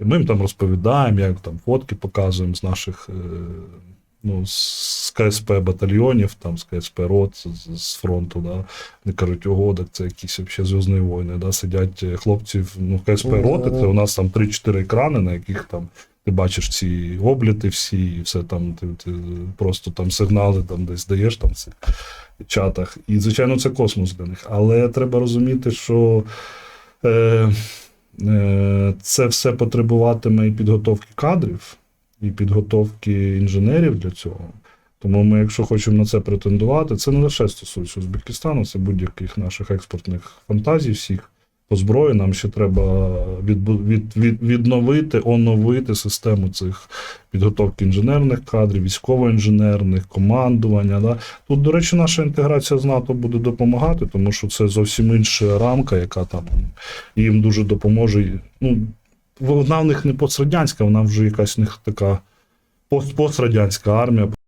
І ми їм там розповідаємо, як там фотки показуємо з наших е, ну, з КСП батальйонів, там, з КСП рот, з, з фронту. Да. Вони кажуть, ого, так це якісь взагалі зв'язні війни. Да. Сидять е, хлопці в ну, КСП роти, це у нас там 3-4 екрани, на яких там. Ти бачиш ці обліти всі, і все там, ти, ти просто там сигнали там десь даєш там в цих чатах. І, звичайно, це космос для них. Але треба розуміти, що е, це все потребуватиме і підготовки кадрів, і підготовки інженерів для цього. Тому ми, якщо хочемо на це претендувати, це не лише стосується Узбекистану, це будь-яких наших експортних фантазій всіх по зброї. Нам ще треба відбу- від, від, відновити, оновити систему цих підготовки інженерних кадрів, військово-інженерних, командування. Да. Тут, до речі, наша інтеграція з НАТО буде допомагати, тому що це зовсім інша рамка, яка там їм дуже допоможе. Ну, вона в них не пострадянська, вона вже якась в них така пост- пострадянська армія.